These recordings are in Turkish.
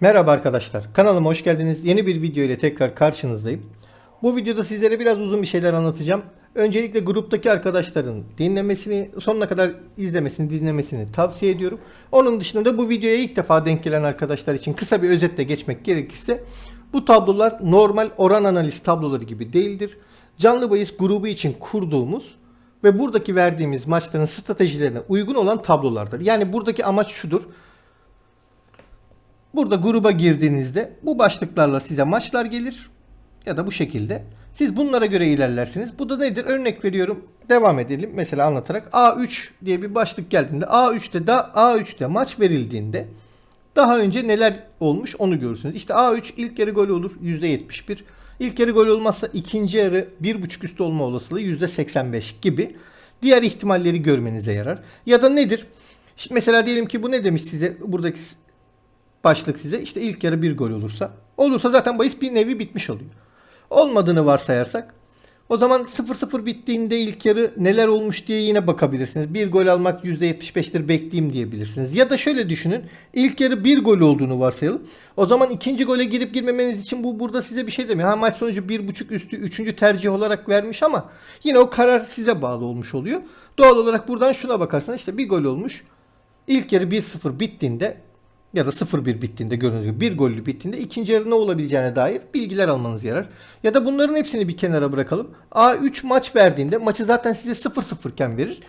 Merhaba arkadaşlar. Kanalıma hoş geldiniz. Yeni bir video ile tekrar karşınızdayım. Bu videoda sizlere biraz uzun bir şeyler anlatacağım. Öncelikle gruptaki arkadaşların dinlemesini, sonuna kadar izlemesini, dinlemesini tavsiye ediyorum. Onun dışında da bu videoya ilk defa denk gelen arkadaşlar için kısa bir özetle geçmek gerekirse bu tablolar normal oran analiz tabloları gibi değildir. Canlı bahis grubu için kurduğumuz ve buradaki verdiğimiz maçların stratejilerine uygun olan tablolardır. Yani buradaki amaç şudur. Burada gruba girdiğinizde bu başlıklarla size maçlar gelir ya da bu şekilde. Siz bunlara göre ilerlersiniz. Bu da nedir? Örnek veriyorum. Devam edelim. Mesela anlatarak A3 diye bir başlık geldiğinde A3'te da A3'te maç verildiğinde daha önce neler olmuş onu görürsünüz. İşte A3 ilk yarı gol olur %71. İlk yarı gol olmazsa ikinci yarı 1.5 üstü olma olasılığı %85 gibi diğer ihtimalleri görmenize yarar. Ya da nedir? Şimdi mesela diyelim ki bu ne demiş size buradaki başlık size işte ilk yarı bir gol olursa. Olursa zaten bahis bir nevi bitmiş oluyor. Olmadığını varsayarsak o zaman 0-0 bittiğinde ilk yarı neler olmuş diye yine bakabilirsiniz. Bir gol almak %75'tir bekleyeyim diyebilirsiniz. Ya da şöyle düşünün. İlk yarı bir gol olduğunu varsayalım. O zaman ikinci gole girip girmemeniz için bu burada size bir şey demiyor. Ha maç sonucu 1.5 üstü 3. tercih olarak vermiş ama yine o karar size bağlı olmuş oluyor. Doğal olarak buradan şuna bakarsanız işte bir gol olmuş. İlk yarı 1-0 bittiğinde ya da 0-1 bittiğinde gördüğünüz gibi bir gollü bittiğinde ikinci yarı ne olabileceğine dair bilgiler almanız yarar. Ya da bunların hepsini bir kenara bırakalım. A3 maç verdiğinde maçı zaten size 0-0 iken verir.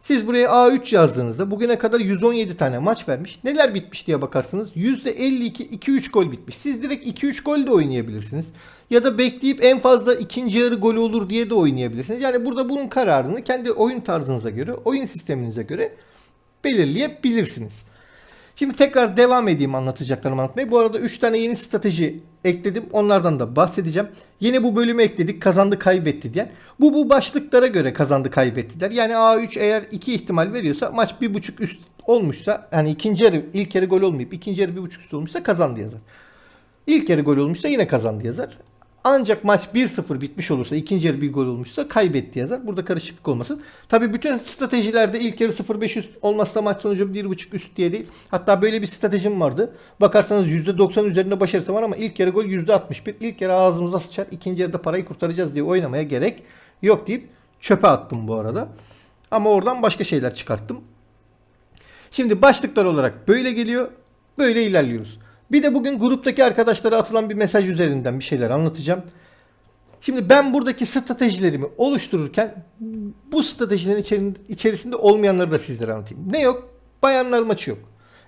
Siz buraya A3 yazdığınızda bugüne kadar 117 tane maç vermiş. Neler bitmiş diye bakarsınız. %52 2-3 gol bitmiş. Siz direkt 2-3 gol de oynayabilirsiniz. Ya da bekleyip en fazla ikinci yarı gol olur diye de oynayabilirsiniz. Yani burada bunun kararını kendi oyun tarzınıza göre, oyun sisteminize göre belirleyebilirsiniz. Şimdi tekrar devam edeyim anlatacaklarımı anlatmaya. Bu arada 3 tane yeni strateji ekledim. Onlardan da bahsedeceğim. Yeni bu bölümü ekledik. Kazandı kaybetti diyen. Bu bu başlıklara göre kazandı kaybetti der. Yani A3 eğer 2 ihtimal veriyorsa maç 1.5 üst olmuşsa yani ikinci yarı ilk yarı gol olmayıp ikinci yarı 1.5 üst olmuşsa kazandı yazar. İlk yarı gol olmuşsa yine kazandı yazar. Ancak maç 1-0 bitmiş olursa ikinci yarı bir gol olmuşsa kaybetti yazar. Burada karışıklık olmasın. Tabi bütün stratejilerde ilk yarı 0-5 üst olmazsa maç sonucu 1.5 üst diye değil. Hatta böyle bir stratejim vardı. Bakarsanız %90 üzerinde başarısı var ama ilk yarı gol %61. İlk yarı ağzımıza sıçar. ikinci yarıda parayı kurtaracağız diye oynamaya gerek yok deyip çöpe attım bu arada. Ama oradan başka şeyler çıkarttım. Şimdi başlıklar olarak böyle geliyor. Böyle ilerliyoruz. Bir de bugün gruptaki arkadaşlara atılan bir mesaj üzerinden bir şeyler anlatacağım. Şimdi ben buradaki stratejilerimi oluştururken bu stratejilerin içerisinde olmayanları da sizlere anlatayım. Ne yok? Bayanlar maçı yok.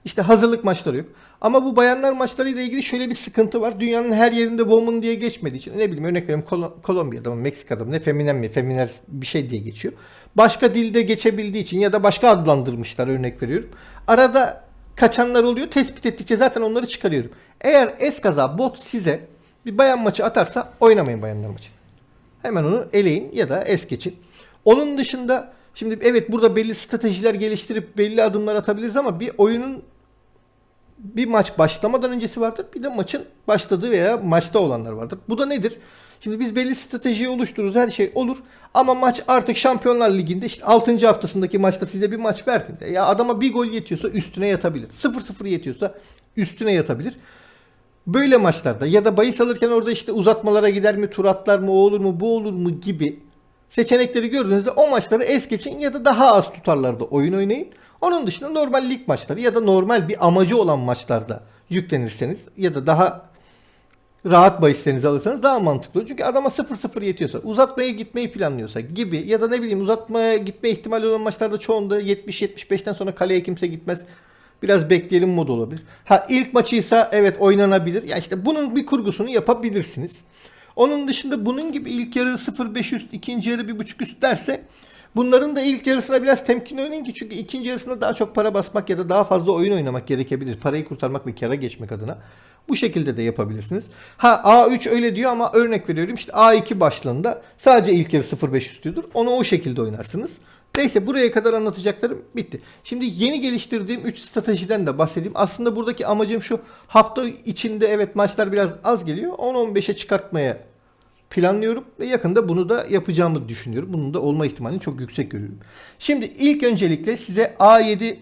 İşte hazırlık maçları yok. Ama bu bayanlar maçlarıyla ilgili şöyle bir sıkıntı var. Dünyanın her yerinde woman diye geçmediği için ne bileyim örnek veriyorum Kol- Kolombiya'da mı Meksika'da mı ne feminen mi feminer bir şey diye geçiyor. Başka dilde geçebildiği için ya da başka adlandırmışlar örnek veriyorum. Arada kaçanlar oluyor. Tespit ettikçe zaten onları çıkarıyorum. Eğer eskaza bot size bir bayan maçı atarsa oynamayın bayanlar maçını. Hemen onu eleyin ya da es geçin. Onun dışında şimdi evet burada belli stratejiler geliştirip belli adımlar atabiliriz ama bir oyunun bir maç başlamadan öncesi vardır. Bir de maçın başladığı veya maçta olanlar vardır. Bu da nedir? Şimdi biz belli stratejiyi oluştururuz. Her şey olur. Ama maç artık Şampiyonlar Ligi'nde işte 6. haftasındaki maçta size bir maç verdiğinde ya adama bir gol yetiyorsa üstüne yatabilir. 0-0 yetiyorsa üstüne yatabilir. Böyle maçlarda ya da bahis alırken orada işte uzatmalara gider mi, tur atlar mı, o olur mu, bu olur mu gibi seçenekleri gördüğünüzde o maçları es geçin ya da daha az tutarlarda oyun oynayın. Onun dışında normal lig maçları ya da normal bir amacı olan maçlarda yüklenirseniz ya da daha rahat bahislerinizi alırsanız daha mantıklı. Çünkü adama 0-0 yetiyorsa, uzatmaya gitmeyi planlıyorsa gibi ya da ne bileyim uzatmaya gitme ihtimali olan maçlarda çoğunda 70-75'ten sonra kaleye kimse gitmez. Biraz bekleyelim modu olabilir. Ha ilk maçıysa evet oynanabilir. Ya işte bunun bir kurgusunu yapabilirsiniz. Onun dışında bunun gibi ilk yarı 0-5 üst, ikinci yarı 1.5 üst derse bunların da ilk yarısına biraz temkinli oynayın ki çünkü ikinci yarısında daha çok para basmak ya da daha fazla oyun oynamak gerekebilir. Parayı kurtarmak ve kara geçmek adına. Bu şekilde de yapabilirsiniz. Ha A3 öyle diyor ama örnek veriyorum işte A2 başlığında sadece ilk yarı 0-5 üstüdür. Onu o şekilde oynarsınız. Neyse buraya kadar anlatacaklarım bitti. Şimdi yeni geliştirdiğim 3 stratejiden de bahsedeyim. Aslında buradaki amacım şu hafta içinde evet maçlar biraz az geliyor. 10-15'e çıkartmaya planlıyorum ve yakında bunu da yapacağımı düşünüyorum. Bunun da olma ihtimalini çok yüksek görüyorum. Şimdi ilk öncelikle size A7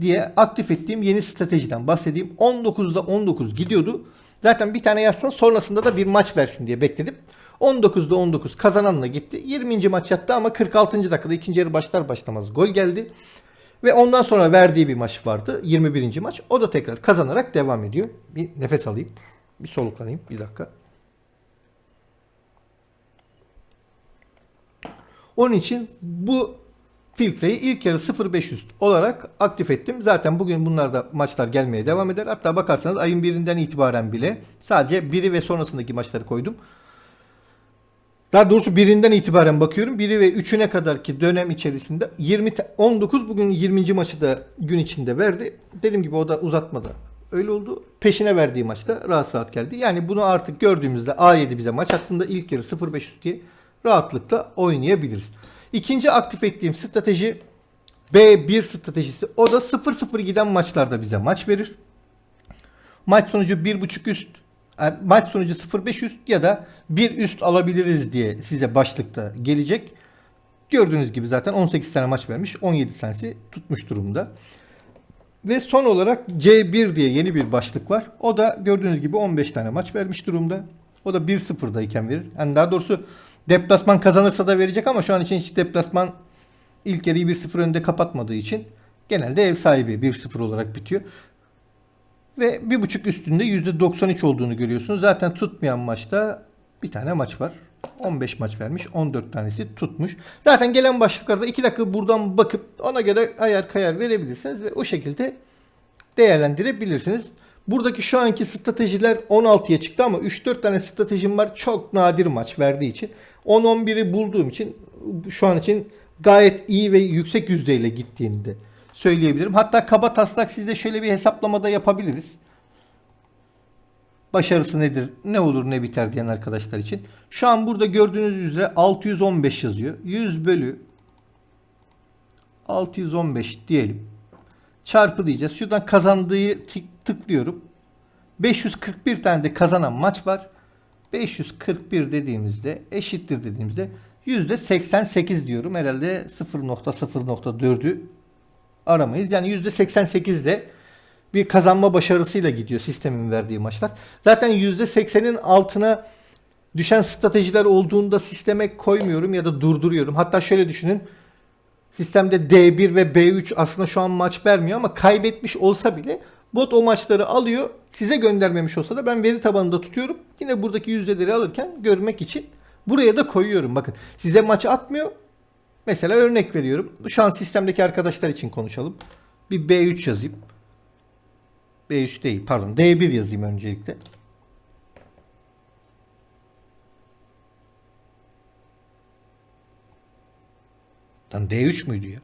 diye aktif ettiğim yeni stratejiden bahsedeyim. 19'da 19 gidiyordu. Zaten bir tane yazsın sonrasında da bir maç versin diye bekledim. 19'da 19 kazananla gitti. 20. maç yattı ama 46. dakikada ikinci yarı başlar başlamaz gol geldi. Ve ondan sonra verdiği bir maç vardı. 21. maç. O da tekrar kazanarak devam ediyor. Bir nefes alayım. Bir soluklanayım. Bir dakika. Onun için bu filtreyi ilk yarı 0500 olarak aktif ettim. Zaten bugün bunlarda maçlar gelmeye devam eder. Hatta bakarsanız ayın birinden itibaren bile sadece biri ve sonrasındaki maçları koydum. Daha doğrusu birinden itibaren bakıyorum. Biri ve üçüne kadarki dönem içerisinde 20 te- 19 bugün 20. maçı da gün içinde verdi. Dediğim gibi o da uzatmada. Öyle oldu. Peşine verdiği maçta rahat rahat geldi. Yani bunu artık gördüğümüzde A7 bize maç hattında ilk yarı 0-500 diye rahatlıkla oynayabiliriz. İkinci aktif ettiğim strateji B1 stratejisi. O da 0-0 giden maçlarda bize maç verir. Maç sonucu 1.5 üst, yani maç sonucu 0.5 üst ya da 1 üst alabiliriz diye size başlıkta gelecek. Gördüğünüz gibi zaten 18 tane maç vermiş. 17 tanesi tutmuş durumda. Ve son olarak C1 diye yeni bir başlık var. O da gördüğünüz gibi 15 tane maç vermiş durumda. O da 1-0'dayken verir. Yani daha doğrusu deplasman kazanırsa da verecek ama şu an için hiç deplasman ilk yarıyı 1-0 önde kapatmadığı için genelde ev sahibi 1-0 olarak bitiyor. Ve 1.5 üstünde %93 olduğunu görüyorsunuz. Zaten tutmayan maçta bir tane maç var. 15 maç vermiş. 14 tanesi tutmuş. Zaten gelen başlıklarda 2 dakika buradan bakıp ona göre ayar kayar verebilirsiniz ve o şekilde değerlendirebilirsiniz. Buradaki şu anki stratejiler 16'ya çıktı ama 3-4 tane stratejim var. Çok nadir maç verdiği için. 10-11'i bulduğum için şu an için gayet iyi ve yüksek yüzdeyle gittiğini de söyleyebilirim. Hatta kaba taslak sizde şöyle bir hesaplamada yapabiliriz. Başarısı nedir, ne olur ne biter diyen arkadaşlar için. Şu an burada gördüğünüz üzere 615 yazıyor. 100 bölü 615 diyelim. Çarpı diyeceğiz. Şuradan kazandığı tık, tıklıyorum. 541 tane de kazanan maç var. 541 dediğimizde eşittir dediğimizde %88 diyorum. Herhalde 0.0.4'ü aramayız. Yani %88'de bir kazanma başarısıyla gidiyor sistemin verdiği maçlar. Zaten %80'in altına düşen stratejiler olduğunda sisteme koymuyorum ya da durduruyorum. Hatta şöyle düşünün. Sistemde D1 ve B3 aslında şu an maç vermiyor ama kaybetmiş olsa bile bot o maçları alıyor. Size göndermemiş olsa da ben veri tabanında tutuyorum. Yine buradaki yüzdeleri alırken görmek için buraya da koyuyorum. Bakın size maçı atmıyor. Mesela örnek veriyorum. Şu an sistemdeki arkadaşlar için konuşalım. Bir B3 yazayım. B3 değil pardon D1 yazayım öncelikle. Lan D3 müydü ya?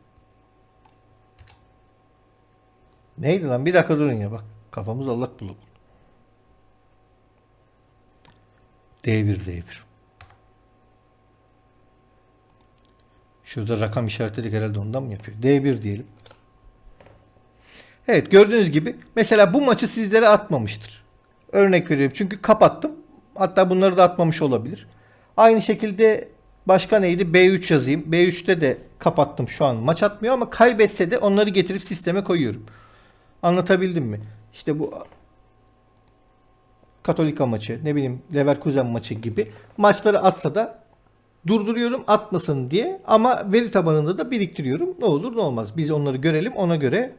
Neydi lan? Bir dakika durun ya bak. Kafamız allak bullak. D1 D1. Şurada rakam işaretledik herhalde ondan mı yapıyor? D1 diyelim. Evet gördüğünüz gibi mesela bu maçı sizlere atmamıştır. Örnek veriyorum çünkü kapattım. Hatta bunları da atmamış olabilir. Aynı şekilde başka neydi? B3 yazayım. B3'te de kapattım şu an maç atmıyor ama kaybetse de onları getirip sisteme koyuyorum. Anlatabildim mi? İşte bu Katolika maçı, ne bileyim Leverkusen maçı gibi maçları atsa da durduruyorum atmasın diye ama veri tabanında da biriktiriyorum. Ne olur ne olmaz. Biz onları görelim ona göre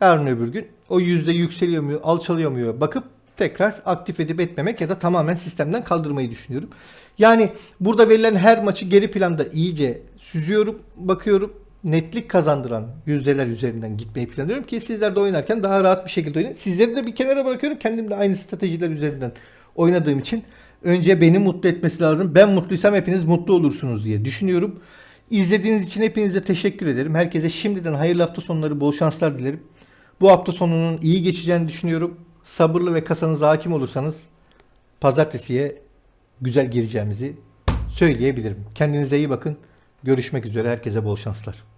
yarın öbür gün o yüzde yükseliyor mu alçalıyor mu bakıp tekrar aktif edip etmemek ya da tamamen sistemden kaldırmayı düşünüyorum. Yani burada verilen her maçı geri planda iyice süzüyorum, bakıyorum. Netlik kazandıran yüzdeler üzerinden gitmeyi planlıyorum ki sizler de oynarken daha rahat bir şekilde oynayın. Sizleri de bir kenara bırakıyorum. Kendim de aynı stratejiler üzerinden oynadığım için önce beni mutlu etmesi lazım. Ben mutluysam hepiniz mutlu olursunuz diye düşünüyorum. İzlediğiniz için hepinize teşekkür ederim. Herkese şimdiden hayırlı hafta sonları, bol şanslar dilerim. Bu hafta sonunun iyi geçeceğini düşünüyorum. Sabırlı ve kasanıza hakim olursanız pazartesiye güzel gireceğimizi söyleyebilirim. Kendinize iyi bakın. Görüşmek üzere. Herkese bol şanslar.